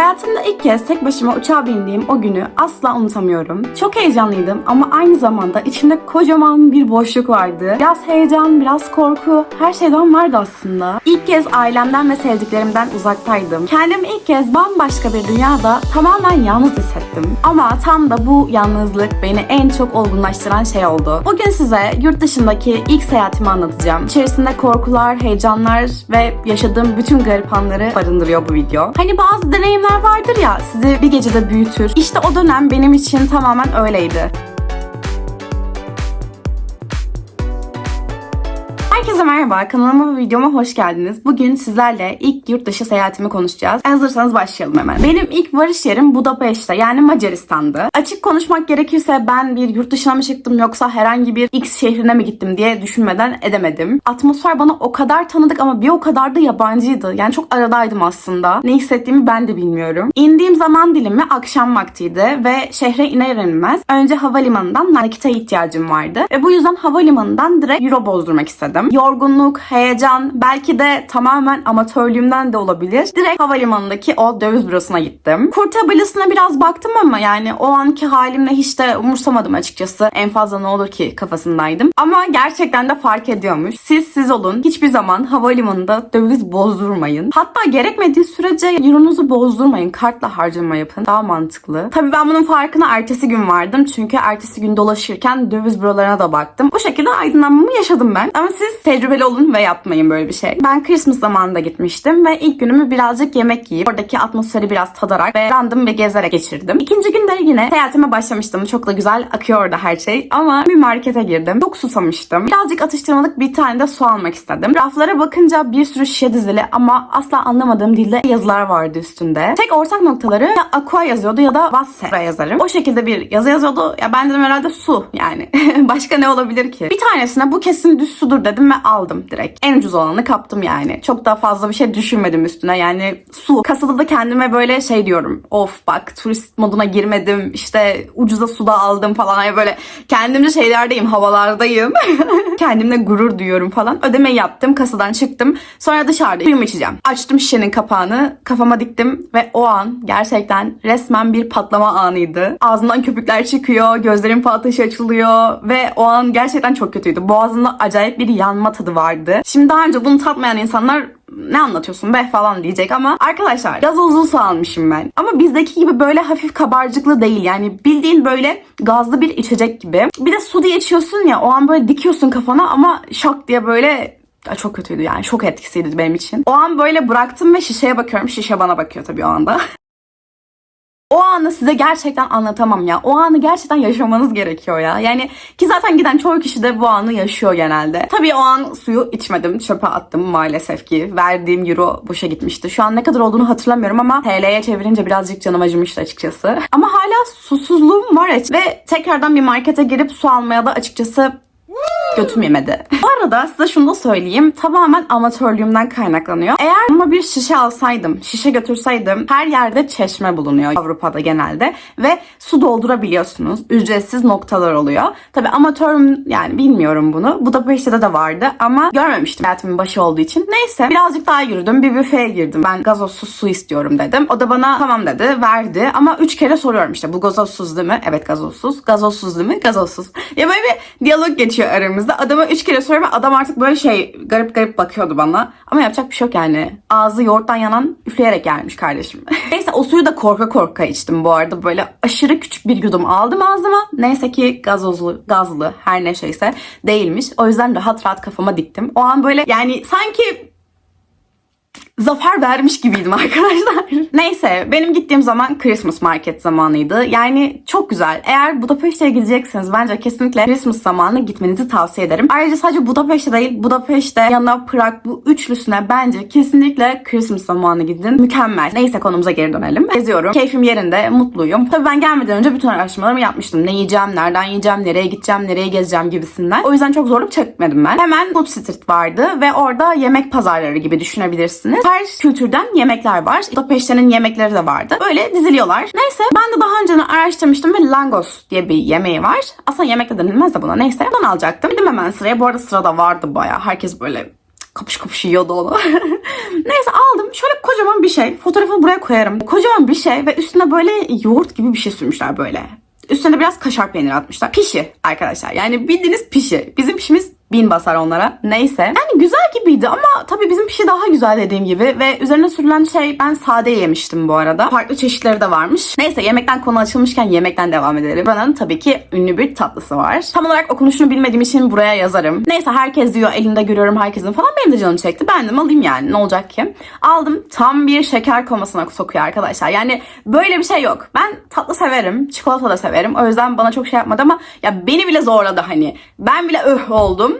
Hayatımda ilk kez tek başıma uçağa bindiğim o günü asla unutamıyorum. Çok heyecanlıydım ama aynı zamanda içimde kocaman bir boşluk vardı. Biraz heyecan, biraz korku, her şeyden vardı aslında. İlk kez ailemden ve sevdiklerimden uzaktaydım. Kendimi ilk kez bambaşka bir dünyada tamamen yalnız hissettim. Ama tam da bu yalnızlık beni en çok olgunlaştıran şey oldu. Bugün size yurt dışındaki ilk seyahatimi anlatacağım. İçerisinde korkular, heyecanlar ve yaşadığım bütün garip anları barındırıyor bu video. Hani bazı deneyimler vardır ya sizi bir gecede büyütür. İşte o dönem benim için tamamen öyleydi. Herkese merhaba, kanalıma ve videoma hoş geldiniz. Bugün sizlerle ilk yurt dışı seyahatimi konuşacağız. Hazırsanız başlayalım hemen. Benim ilk varış yerim Budapeşte yani Macaristan'dı. Açık konuşmak gerekirse ben bir yurt dışına mı çıktım yoksa herhangi bir X şehrine mi gittim diye düşünmeden edemedim. Atmosfer bana o kadar tanıdık ama bir o kadar da yabancıydı. Yani çok aradaydım aslında. Ne hissettiğimi ben de bilmiyorum. İndiğim zaman dilimi akşam vaktiydi ve şehre iner inmez önce havalimanından nakite ihtiyacım vardı. Ve bu yüzden havalimanından direkt euro bozdurmak istedim. Yorgunluk, heyecan, belki de tamamen amatörlüğümden de olabilir. Direkt havalimanındaki o döviz bürosuna gittim. Kur tabelasına biraz baktım ama yani o anki halimle hiç de umursamadım açıkçası. En fazla ne olur ki kafasındaydım. Ama gerçekten de fark ediyormuş. Siz siz olun. Hiçbir zaman havalimanında döviz bozdurmayın. Hatta gerekmediği sürece euronuzu bozdurmayın. Kartla harcama yapın. Daha mantıklı. Tabii ben bunun farkına ertesi gün vardım. Çünkü ertesi gün dolaşırken döviz bürolarına da baktım. Bu şekilde aydınlanmamı yaşadım ben. Ama siz tecrübeli olun ve yapmayın böyle bir şey. Ben Christmas zamanında gitmiştim ve ilk günümü birazcık yemek yiyip oradaki atmosferi biraz tadarak ve random ve gezerek geçirdim. İkinci günde yine seyahatime başlamıştım. Çok da güzel akıyor orada her şey. Ama bir markete girdim. Çok susamıştım. Birazcık atıştırmalık bir tane de su almak istedim. Raflara bakınca bir sürü şişe dizili ama asla anlamadığım dilde yazılar vardı üstünde. Tek ortak noktaları ya aqua yazıyordu ya da Wasser yazarım. O şekilde bir yazı yazıyordu. Ya ben dedim herhalde su yani. Başka ne olabilir ki? Bir tanesine bu kesin düz sudur dedim ve aldım direkt. En ucuz olanı kaptım yani. Çok daha fazla bir şey düşünmedim üstüne. Yani su. Kasada da kendime böyle şey diyorum. Of bak turist moduna girmedim. İşte ucuza suda aldım falan. Yani böyle kendimce şeylerdeyim. Havalardayım. Kendimle gurur duyuyorum falan. Ödemeyi yaptım. Kasadan çıktım. Sonra dışarıda suyumu içeceğim. Açtım şişenin kapağını. Kafama diktim ve o an gerçekten resmen bir patlama anıydı. Ağzımdan köpükler çıkıyor. Gözlerim fal taşı açılıyor. Ve o an gerçekten çok kötüydü. Boğazımda acayip bir yanma tadı vardı. Şimdi daha önce bunu tatmayan insanlar ne anlatıyorsun be falan diyecek ama arkadaşlar gazozlu su almışım ben. Ama bizdeki gibi böyle hafif kabarcıklı değil yani bildiğin böyle gazlı bir içecek gibi. Bir de su diye içiyorsun ya o an böyle dikiyorsun kafana ama şak diye böyle çok kötüydü yani şok etkisiydi benim için. O an böyle bıraktım ve şişeye bakıyorum. Şişe bana bakıyor tabii o anda. O anı size gerçekten anlatamam ya. O anı gerçekten yaşamanız gerekiyor ya. Yani ki zaten giden çoğu kişi de bu anı yaşıyor genelde. Tabii o an suyu içmedim. Çöpe attım maalesef ki. Verdiğim euro boşa gitmişti. Şu an ne kadar olduğunu hatırlamıyorum ama TL'ye çevirince birazcık canım acımıştı açıkçası. Ama hala susuzluğum var. Ve tekrardan bir markete girip su almaya da açıkçası götüm yemedi. Bu arada size şunu da söyleyeyim. Tamamen amatörlüğümden kaynaklanıyor. Eğer ama bir şişe alsaydım, şişe götürseydim her yerde çeşme bulunuyor Avrupa'da genelde ve su doldurabiliyorsunuz. Ücretsiz noktalar oluyor. Tabi amatörüm yani bilmiyorum bunu. Budapeşte'de de vardı ama görmemiştim hayatımın başı olduğu için. Neyse birazcık daha yürüdüm. Bir büfeye girdim. Ben gazozsuz su istiyorum dedim. O da bana tamam dedi. Verdi ama üç kere soruyorum işte bu gazozsuz değil mi? Evet gazozsuz. Gazozsuz değil mi? Gazozsuz. Ya böyle bir diyalog geçiyor aramızda. Adama üç kere soruyorum ve adam artık böyle şey garip garip bakıyordu bana. Ama yapacak bir şey yok yani. Ağzı yoğurttan yanan üfleyerek gelmiş kardeşim. Neyse o suyu da korka korka içtim bu arada. Böyle aşırı küçük bir yudum aldım ağzıma. Neyse ki gazozlu, gazlı her ne şeyse değilmiş. O yüzden rahat rahat kafama diktim. O an böyle yani sanki zafer vermiş gibiydim arkadaşlar. Neyse benim gittiğim zaman Christmas market zamanıydı. Yani çok güzel. Eğer Budapeşte'ye gidecekseniz bence kesinlikle Christmas zamanı gitmenizi tavsiye ederim. Ayrıca sadece Budapeşte değil Budapeşte, Viyana, Prag bu üçlüsüne bence kesinlikle Christmas zamanı gidin. Mükemmel. Neyse konumuza geri dönelim. Geziyorum. Keyfim yerinde. Mutluyum. Tabii ben gelmeden önce bütün araştırmalarımı yapmıştım. Ne yiyeceğim, nereden yiyeceğim, nereye gideceğim, nereye gezeceğim gibisinden. O yüzden çok zorluk çekmedim ben. Hemen Food Street vardı ve orada yemek pazarları gibi düşünebilirsiniz. Her kültürden yemekler var. Budapeşte'nin yemekleri de vardı. Böyle diziliyorlar. Neyse ben de daha önceden araştırmıştım ve langos diye bir yemeği var. Aslında yemek de denilmez de buna. Neyse ondan alacaktım. Gittim hemen sıraya. Bu arada sırada vardı baya. Herkes böyle kapış kapış yiyordu onu. Neyse aldım. Şöyle kocaman bir şey. Fotoğrafını buraya koyarım. Kocaman bir şey ve üstüne böyle yoğurt gibi bir şey sürmüşler böyle. Üstüne biraz kaşar peyniri atmışlar. Pişi arkadaşlar. Yani bildiğiniz pişi. Bizim pişimiz bin basar onlara. Neyse. Yani güzel gibiydi ama tabii bizim pişi daha güzel dediğim gibi. Ve üzerine sürülen şey ben sade yemiştim bu arada. Farklı çeşitleri de varmış. Neyse yemekten konu açılmışken yemekten devam edelim. Buranın tabii ki ünlü bir tatlısı var. Tam olarak okunuşunu bilmediğim için buraya yazarım. Neyse herkes diyor elinde görüyorum herkesin falan. Benim de canım çekti. Ben de alayım yani ne olacak ki. Aldım tam bir şeker komasına sokuyor arkadaşlar. Yani böyle bir şey yok. Ben tatlı severim. Çikolata da severim. O yüzden bana çok şey yapmadı ama ya beni bile zorladı hani. Ben bile öh oldum.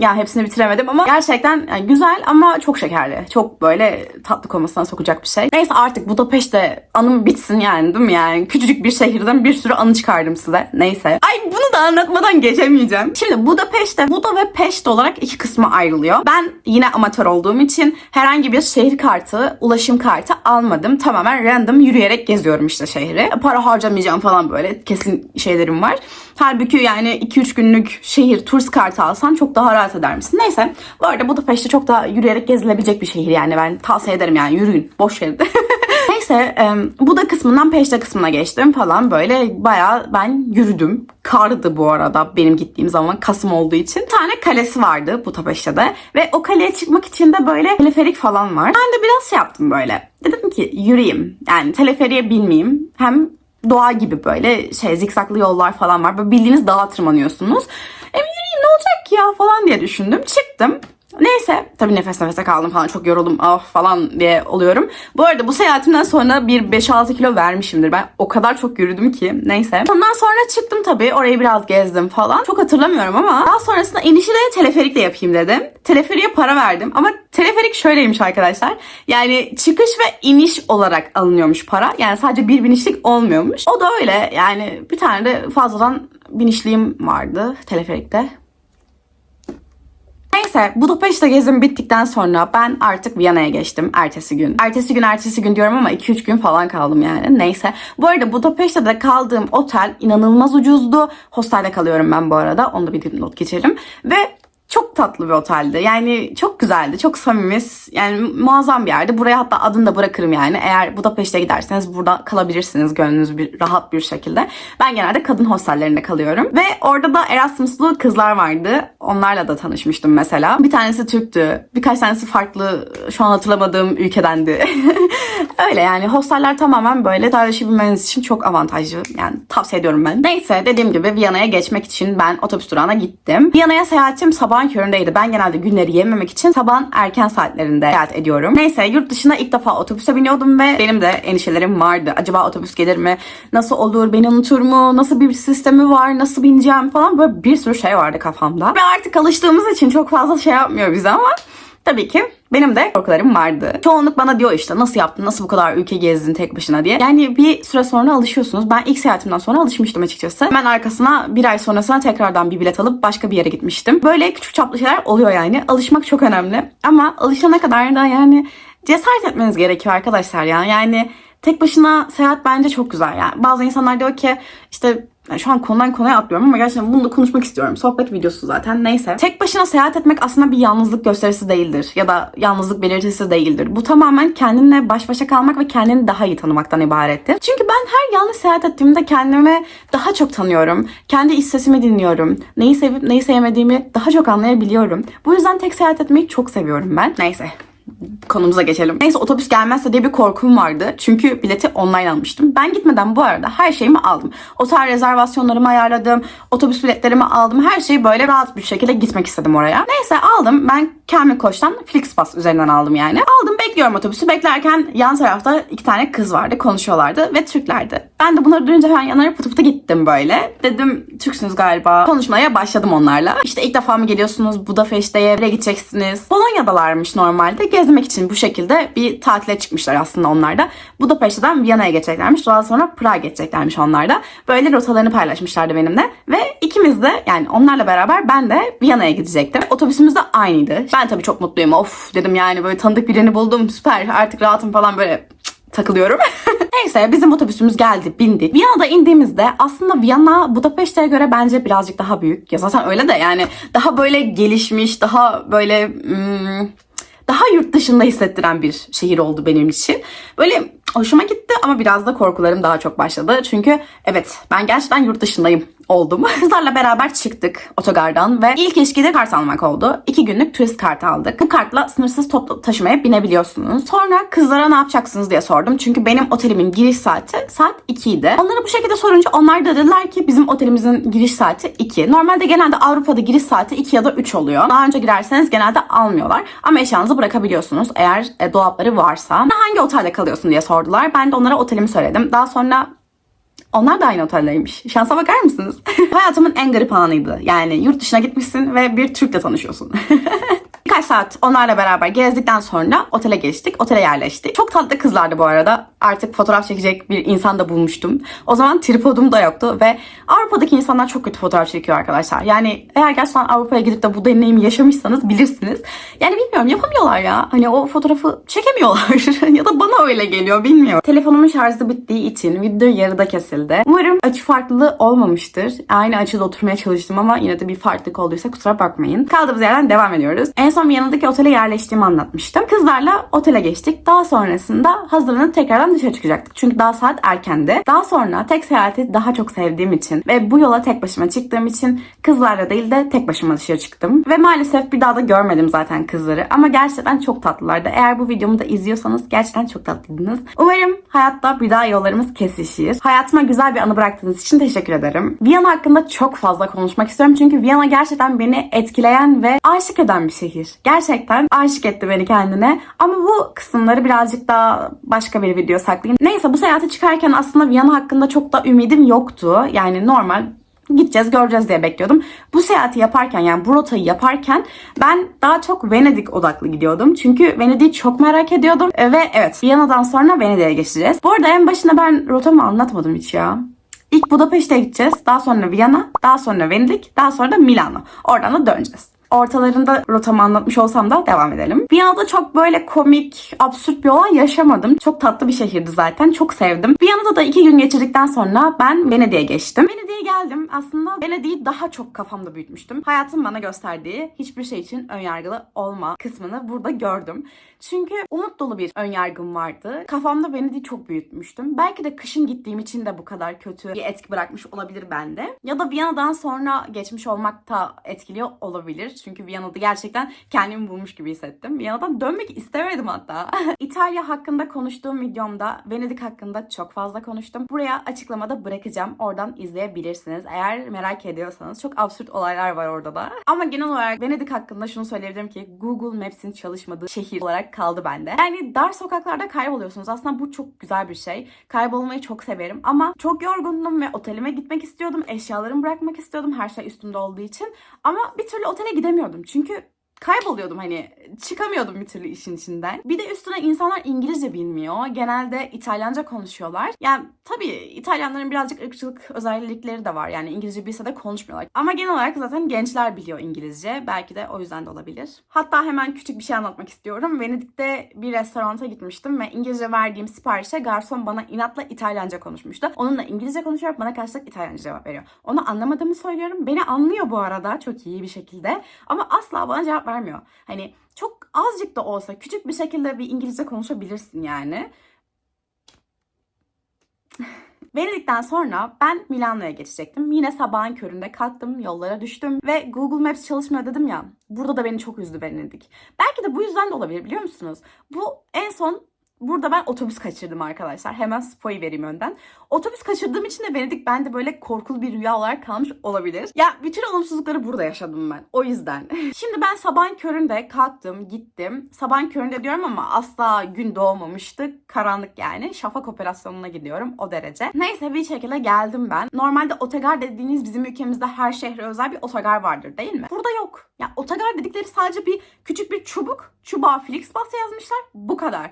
Yani hepsini bitiremedim ama gerçekten yani güzel ama çok şekerli. Çok böyle tatlı komasına sokacak bir şey. Neyse artık Budapeşte anım bitsin yani değil mi yani? Küçücük bir şehirden bir sürü anı çıkardım size. Neyse. Ay bunu da anlatmadan geçemeyeceğim. Şimdi Budapeşte, Buda ve Peşte olarak iki kısma ayrılıyor. Ben yine amatör olduğum için herhangi bir şehir kartı, ulaşım kartı almadım. Tamamen random yürüyerek geziyorum işte şehri. Para harcamayacağım falan böyle kesin şeylerim var. Halbuki yani 2-3 günlük şehir turist kartı alsan çok daha rahat eder misin? Neyse. Bu arada Budapeşte çok daha yürüyerek gezilebilecek bir şehir yani. Ben tavsiye ederim yani yürüyün. Boş verin. Neyse e, Buda kısmından Peşte kısmına geçtim falan böyle bayağı ben yürüdüm. Kardı bu arada benim gittiğim zaman Kasım olduğu için. Bir tane kalesi vardı Budapeşte'de ve o kaleye çıkmak için de böyle teleferik falan var. Ben de biraz şey yaptım böyle. Dedim ki yürüyeyim. Yani teleferiye binmeyeyim. Hem doğa gibi böyle şey zikzaklı yollar falan var. Böyle bildiğiniz dağa tırmanıyorsunuz. E yürüyeyim ne olacak ya falan diye düşündüm. Çıktım. Neyse tabii nefes nefese kaldım falan çok yoruldum ah falan diye oluyorum. Bu arada bu seyahatimden sonra bir 5-6 kilo vermişimdir. Ben o kadar çok yürüdüm ki neyse. Ondan sonra çıktım tabii orayı biraz gezdim falan. Çok hatırlamıyorum ama daha sonrasında inişi de teleferikle yapayım dedim. Teleferiğe para verdim ama teleferik şöyleymiş arkadaşlar. Yani çıkış ve iniş olarak alınıyormuş para. Yani sadece bir binişlik olmuyormuş. O da öyle yani bir tane de fazladan binişliğim vardı teleferikte. Neyse Budapeşte gezim bittikten sonra ben artık Viyana'ya geçtim ertesi gün. Ertesi gün ertesi gün diyorum ama 2-3 gün falan kaldım yani. Neyse. Bu arada Budapeşte'de kaldığım otel inanılmaz ucuzdu. Hostelde kalıyorum ben bu arada. Onu da bir not geçelim. Ve çok tatlı bir oteldi. Yani çok güzeldi. Çok samimiz. Yani muazzam bir yerdi. Buraya hatta adını da bırakırım yani. Eğer Budapeşte giderseniz burada kalabilirsiniz gönlünüz bir rahat bir şekilde. Ben genelde kadın hostellerinde kalıyorum. Ve orada da Erasmus'lu kızlar vardı. Onlarla da tanışmıştım mesela. Bir tanesi Türktü. Birkaç tanesi farklı şu an hatırlamadığım ülkedendi. Öyle yani hosteller tamamen böyle paylaşabilmeniz için çok avantajlı. Yani tavsiye ediyorum ben. Neyse dediğim gibi Viyana'ya geçmek için ben otobüs durağına gittim. Viyana'ya seyahatim sabahın köründeydi. Ben genelde günleri yememek için sabahın erken saatlerinde seyahat ediyorum. Neyse yurt dışına ilk defa otobüse biniyordum ve benim de endişelerim vardı. Acaba otobüs gelir mi? Nasıl olur? Beni unutur mu? Nasıl bir sistemi var? Nasıl bineceğim falan böyle bir sürü şey vardı kafamda. Ve artık alıştığımız için çok fazla şey yapmıyor bize ama Tabii ki benim de korkularım vardı. Çoğunluk bana diyor işte nasıl yaptın, nasıl bu kadar ülke gezdin tek başına diye. Yani bir süre sonra alışıyorsunuz. Ben ilk seyahatimden sonra alışmıştım açıkçası. Hemen arkasına bir ay sonrasına tekrardan bir bilet alıp başka bir yere gitmiştim. Böyle küçük çaplı şeyler oluyor yani. Alışmak çok önemli. Ama alışana kadar da yani cesaret etmeniz gerekiyor arkadaşlar ya. Yani tek başına seyahat bence çok güzel. Yani bazı insanlar diyor ki işte yani şu an konudan konuya atlıyorum ama gerçekten bunu da konuşmak istiyorum. Sohbet videosu zaten neyse. Tek başına seyahat etmek aslında bir yalnızlık gösterisi değildir. Ya da yalnızlık belirtisi değildir. Bu tamamen kendinle baş başa kalmak ve kendini daha iyi tanımaktan ibarettir. Çünkü ben her yalnız seyahat ettiğimde kendimi daha çok tanıyorum. Kendi iç sesimi dinliyorum. Neyi sevip neyi sevmediğimi daha çok anlayabiliyorum. Bu yüzden tek seyahat etmeyi çok seviyorum ben. Neyse konumuza geçelim. Neyse otobüs gelmezse diye bir korkum vardı. Çünkü bileti online almıştım. Ben gitmeden bu arada her şeyimi aldım. Otel rezervasyonlarımı ayarladım. Otobüs biletlerimi aldım. Her şeyi böyle rahat bir şekilde gitmek istedim oraya. Neyse aldım. Ben Kamil Koç'tan Flixbus üzerinden aldım yani. Aldım bekliyorum otobüsü. Beklerken yan tarafta iki tane kız vardı. Konuşuyorlardı ve Türklerdi. Ben de bunları duyunca hemen yanlara pıtı pıtı gittim böyle. Dedim Türksünüz galiba. Konuşmaya başladım onlarla. İşte ilk defa mı geliyorsunuz? Budapest'e nereye gideceksiniz? Polonya'dalarmış normalde. Gezmek için bu şekilde bir tatile çıkmışlar aslında onlar da. Budapeşte'den Viyana'ya geçeceklermiş. Daha sonra Prag'a geçeceklermiş onlar da. Böyle rotalarını paylaşmışlardı benimle. Ve ikimiz de yani onlarla beraber ben de Viyana'ya gidecektim. Otobüsümüz de aynıydı. Ben tabii çok mutluyum. Of dedim yani böyle tanıdık birini buldum. Süper artık rahatım falan böyle takılıyorum. Neyse bizim otobüsümüz geldi, bindik. Viyana'da indiğimizde aslında Viyana Budapeşte'ye göre bence birazcık daha büyük. Ya zaten öyle de yani daha böyle gelişmiş, daha böyle hmm, daha yurt dışında hissettiren bir şehir oldu benim için. Böyle hoşuma gitti ama biraz da korkularım daha çok başladı. Çünkü evet ben gerçekten yurt dışındayım oldum. Kızlarla beraber çıktık otogardan ve ilk ilişki de kart almak oldu. İki günlük turist kartı aldık. Bu kartla sınırsız toplu taşımaya binebiliyorsunuz. Sonra kızlara ne yapacaksınız diye sordum. Çünkü benim otelimin giriş saati saat 2 idi. Onlara bu şekilde sorunca onlar da dediler ki bizim otelimizin giriş saati 2. Normalde genelde Avrupa'da giriş saati 2 ya da 3 oluyor. Daha önce girerseniz genelde almıyorlar. Ama eşyanızı bırakabiliyorsunuz eğer e, dolapları varsa. Hangi otelde kalıyorsun diye sordular. Ben de onlara otelimi söyledim. Daha sonra onlar da aynı oteldeymiş. Şansa bakar mısınız? Hayatımın en garip anıydı. Yani yurt dışına gitmişsin ve bir Türk'le tanışıyorsun. Birkaç saat onlarla beraber gezdikten sonra otele geçtik. Otele yerleştik. Çok tatlı kızlardı bu arada. Artık fotoğraf çekecek bir insan da bulmuştum. O zaman tripodum da yoktu ve Avrupa'daki insanlar çok kötü fotoğraf çekiyor arkadaşlar. Yani eğer gerçekten Avrupa'ya gidip de bu deneyimi yaşamışsanız bilirsiniz. Yani bilmiyorum yapamıyorlar ya. Hani o fotoğrafı çekemiyorlar. ya da bana öyle geliyor bilmiyorum. Telefonumun şarjı bittiği için video yarıda kesildi. Umarım açı farklılığı olmamıştır. Aynı açıda oturmaya çalıştım ama yine de bir farklılık olduysa kusura bakmayın. Kaldığımız yerden devam ediyoruz. En son Viyana'daki otele yerleştiğimi anlatmıştım. Kızlarla otele geçtik. Daha sonrasında hazırlanıp tekrardan dışarı çıkacaktık. Çünkü daha saat erkendi. Daha sonra tek seyahati daha çok sevdiğim için ve bu yola tek başıma çıktığım için kızlarla değil de tek başıma dışarı çıktım. Ve maalesef bir daha da görmedim zaten kızları. Ama gerçekten çok tatlılardı. Eğer bu videomu da izliyorsanız gerçekten çok tatlıydınız. Umarım hayatta bir daha yollarımız kesişir. Hayatıma güzel bir anı bıraktığınız için teşekkür ederim. Viyana hakkında çok fazla konuşmak istiyorum. Çünkü Viyana gerçekten beni etkileyen ve aşık eden bir şehir. Gerçekten aşık etti beni kendine. Ama bu kısımları birazcık daha başka bir video saklayayım. Neyse bu seyahate çıkarken aslında Viyana hakkında çok da ümidim yoktu. Yani normal gideceğiz göreceğiz diye bekliyordum. Bu seyahati yaparken yani bu rotayı yaparken ben daha çok Venedik odaklı gidiyordum. Çünkü Venedik'i çok merak ediyordum. Ve evet Viyana'dan sonra Venedik'e geçeceğiz. Bu arada en başında ben rotamı anlatmadım hiç ya. İlk Budapeşte'ye gideceğiz. Daha sonra Viyana, daha sonra Venedik, daha sonra da Milano. Oradan da döneceğiz. Ortalarında rotamı anlatmış olsam da devam edelim. Viyana'da çok böyle komik, absürt bir olay yaşamadım. Çok tatlı bir şehirdi zaten. Çok sevdim. Viyana'da da iki gün geçirdikten sonra ben Venedik'e geçtim. Venedik'e geldim. Aslında Venedik'i daha çok kafamda büyütmüştüm. Hayatım bana gösterdiği hiçbir şey için önyargılı olma kısmını burada gördüm. Çünkü umut dolu bir önyargım vardı. Kafamda Venedik'i çok büyütmüştüm. Belki de kışın gittiğim için de bu kadar kötü bir etki bırakmış olabilir bende. Ya da Viyana'dan sonra geçmiş olmak da etkiliyor olabilir. Çünkü Viyana'da gerçekten kendimi bulmuş gibi hissettim. Viyana'dan dönmek istemedim hatta. İtalya hakkında konuştuğum videomda Venedik hakkında çok fazla konuştum. Buraya açıklamada bırakacağım. Oradan izleyebilirsiniz. Eğer merak ediyorsanız çok absürt olaylar var orada da. Ama genel olarak Venedik hakkında şunu söyleyebilirim ki Google Maps'in çalışmadığı şehir olarak kaldı bende. Yani dar sokaklarda kayboluyorsunuz. Aslında bu çok güzel bir şey. Kaybolmayı çok severim ama çok yorgundum ve otelime gitmek istiyordum. Eşyalarımı bırakmak istiyordum her şey üstümde olduğu için. Ama bir türlü otele gidemiyordum. Çünkü kayboluyordum hani çıkamıyordum bir türlü işin içinden. Bir de üstüne insanlar İngilizce bilmiyor. Genelde İtalyanca konuşuyorlar. Yani tabii İtalyanların birazcık ırkçılık özellikleri de var. Yani İngilizce bilse de konuşmuyorlar. Ama genel olarak zaten gençler biliyor İngilizce. Belki de o yüzden de olabilir. Hatta hemen küçük bir şey anlatmak istiyorum. Venedik'te bir restoranta gitmiştim ve İngilizce verdiğim siparişe garson bana inatla İtalyanca konuşmuştu. Onunla İngilizce konuşuyor, bana karşılık İtalyanca cevap veriyor. Onu anlamadığımı söylüyorum. Beni anlıyor bu arada çok iyi bir şekilde. Ama asla bana cevap vermiyor. Hani çok azıcık da olsa küçük bir şekilde bir İngilizce konuşabilirsin yani. Venedik'ten sonra ben Milano'ya geçecektim. Yine sabahın köründe kalktım, yollara düştüm ve Google Maps çalışmıyor dedim ya. Burada da beni çok üzdü Venedik. Belki de bu yüzden de olabilir biliyor musunuz? Bu en son Burada ben otobüs kaçırdım arkadaşlar. Hemen spoyu vereyim önden. Otobüs kaçırdığım için de Venedik bende böyle korkulu bir rüya olarak kalmış olabilir. Ya bütün olumsuzlukları burada yaşadım ben. O yüzden. Şimdi ben sabahın köründe kalktım, gittim. Sabahın köründe diyorum ama asla gün doğmamıştı. Karanlık yani. Şafak operasyonuna gidiyorum o derece. Neyse bir şekilde geldim ben. Normalde otogar dediğiniz bizim ülkemizde her şehre özel bir otogar vardır değil mi? Burada yok. Ya otogar dedikleri sadece bir küçük bir çubuk. Çubuğa Flixbus yazmışlar. Bu kadar.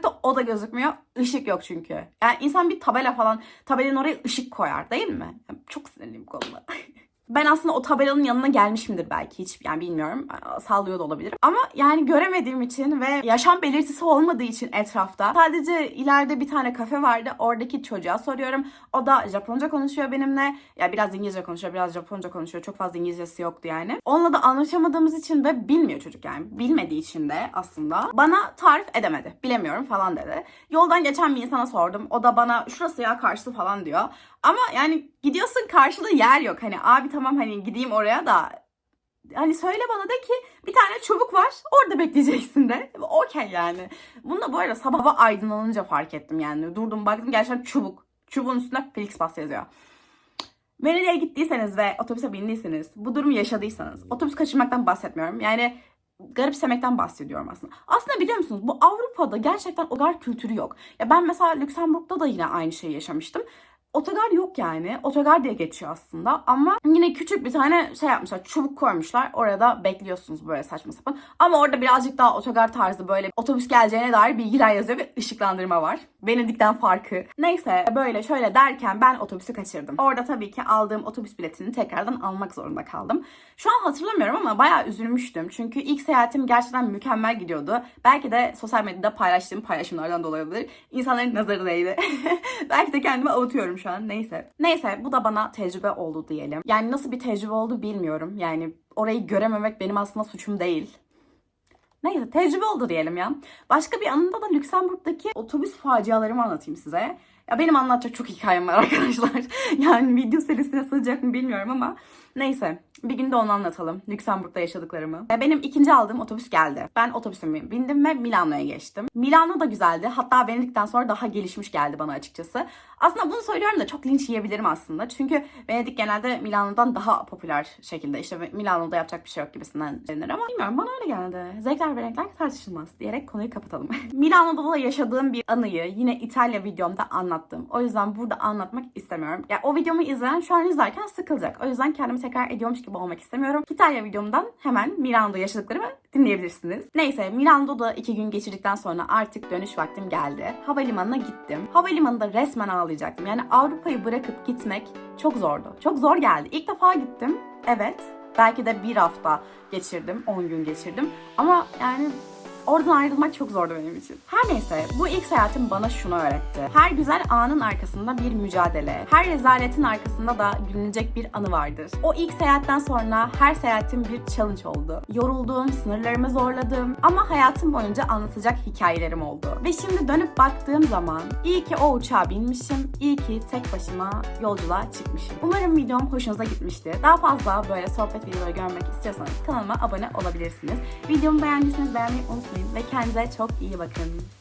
Karanlıkta o da gözükmüyor. Işık yok çünkü. Yani insan bir tabela falan tabelanın oraya ışık koyar değil mi? Yani çok sinirliyim konuda. Ben aslında o tabelanın yanına gelmişimdir belki hiç yani bilmiyorum. Sallıyor da olabilirim. Ama yani göremediğim için ve yaşam belirtisi olmadığı için etrafta sadece ileride bir tane kafe vardı. Oradaki çocuğa soruyorum. O da Japonca konuşuyor benimle. Ya biraz İngilizce konuşuyor, biraz Japonca konuşuyor. Çok fazla İngilizcesi yoktu yani. Onunla da anlaşamadığımız için ve bilmiyor çocuk yani. Bilmediği için de aslında bana tarif edemedi. Bilemiyorum falan dedi. Yoldan geçen bir insana sordum. O da bana şurası ya karşısı falan diyor. Ama yani gidiyorsun karşıda yer yok. Hani abi hani gideyim oraya da hani söyle bana de ki bir tane çubuk var orada bekleyeceksin de. Okey yani. Bunu da bu arada sabah aydınlanınca fark ettim yani. Durdum baktım gerçekten çubuk. Çubuğun üstünde Flixbus yazıyor. Venedik'e gittiyseniz ve otobüse bindiyseniz, bu durumu yaşadıysanız, otobüs kaçırmaktan bahsetmiyorum. Yani garipsemekten bahsediyorum aslında. Aslında biliyor musunuz bu Avrupa'da gerçekten ogar kültürü yok. Ya ben mesela Lüksemburg'da da yine aynı şeyi yaşamıştım. Otogar yok yani. Otogar diye geçiyor aslında ama yine küçük bir tane şey yapmışlar. Çubuk koymuşlar. Orada bekliyorsunuz böyle saçma sapan. Ama orada birazcık daha otogar tarzı böyle otobüs geleceğine dair bilgiler yazıyor ve ışıklandırma var. Venedik'ten farkı. Neyse böyle şöyle derken ben otobüsü kaçırdım. Orada tabii ki aldığım otobüs biletini tekrardan almak zorunda kaldım. Şu an hatırlamıyorum ama bayağı üzülmüştüm. Çünkü ilk seyahatim gerçekten mükemmel gidiyordu. Belki de sosyal medyada paylaştığım paylaşımlardan dolayı olabilir. İnsanların nazarı değdi. Belki de kendimi avutuyorum şu an. Neyse. Neyse bu da bana tecrübe oldu diyelim. Yani nasıl bir tecrübe oldu bilmiyorum. Yani orayı görememek benim aslında suçum değil. Neyse tecrübe oldu diyelim ya. Başka bir anında da Lüksemburg'daki otobüs facialarımı anlatayım size. Ya benim anlatacak çok hikayem var arkadaşlar. yani video serisine sığacak mı bilmiyorum ama neyse. Bir gün de onu anlatalım. Lüksemburg'da yaşadıklarımı. Ya Benim ikinci aldığım otobüs geldi. Ben otobüsüme bindim ve Milano'ya geçtim. Milano da güzeldi. Hatta Venedik'ten sonra daha gelişmiş geldi bana açıkçası. Aslında bunu söylüyorum da çok linç yiyebilirim aslında. Çünkü Venedik genelde Milano'dan daha popüler şekilde. işte Milano'da yapacak bir şey yok gibisinden denir ama bilmiyorum bana öyle geldi. Zevkler ve renkler tartışılmaz diyerek konuyu kapatalım. Milano'da da yaşadığım bir anıyı yine İtalya videomda anlattım. O yüzden burada anlatmak istemiyorum. Ya o videomu izleyen şu an izlerken sıkılacak. O yüzden kendimi tekrar ediyormuş gibi olmak istemiyorum. İtalya videomdan hemen Milano'da yaşadıklarımı dinleyebilirsiniz. Neyse Milano'da da iki gün geçirdikten sonra artık dönüş vaktim geldi. Havalimanına gittim. Havalimanında resmen ağlayacaktım. Yani Avrupa'yı bırakıp gitmek çok zordu. Çok zor geldi. İlk defa gittim. Evet. Belki de bir hafta geçirdim. 10 gün geçirdim. Ama yani Oradan ayrılmak çok zordu benim için. Her neyse bu ilk seyahatim bana şunu öğretti. Her güzel anın arkasında bir mücadele, her rezaletin arkasında da gülünecek bir anı vardır. O ilk seyahatten sonra her seyahatim bir challenge oldu. Yoruldum, sınırlarımı zorladım ama hayatım boyunca anlatacak hikayelerim oldu. Ve şimdi dönüp baktığım zaman iyi ki o uçağa binmişim, iyi ki tek başıma yolculuğa çıkmışım. Umarım videom hoşunuza gitmiştir. Daha fazla böyle sohbet videoları görmek istiyorsanız kanalıma abone olabilirsiniz. Videomu beğendiyseniz beğenmeyi unutmayın ve kendinize çok iyi bakın.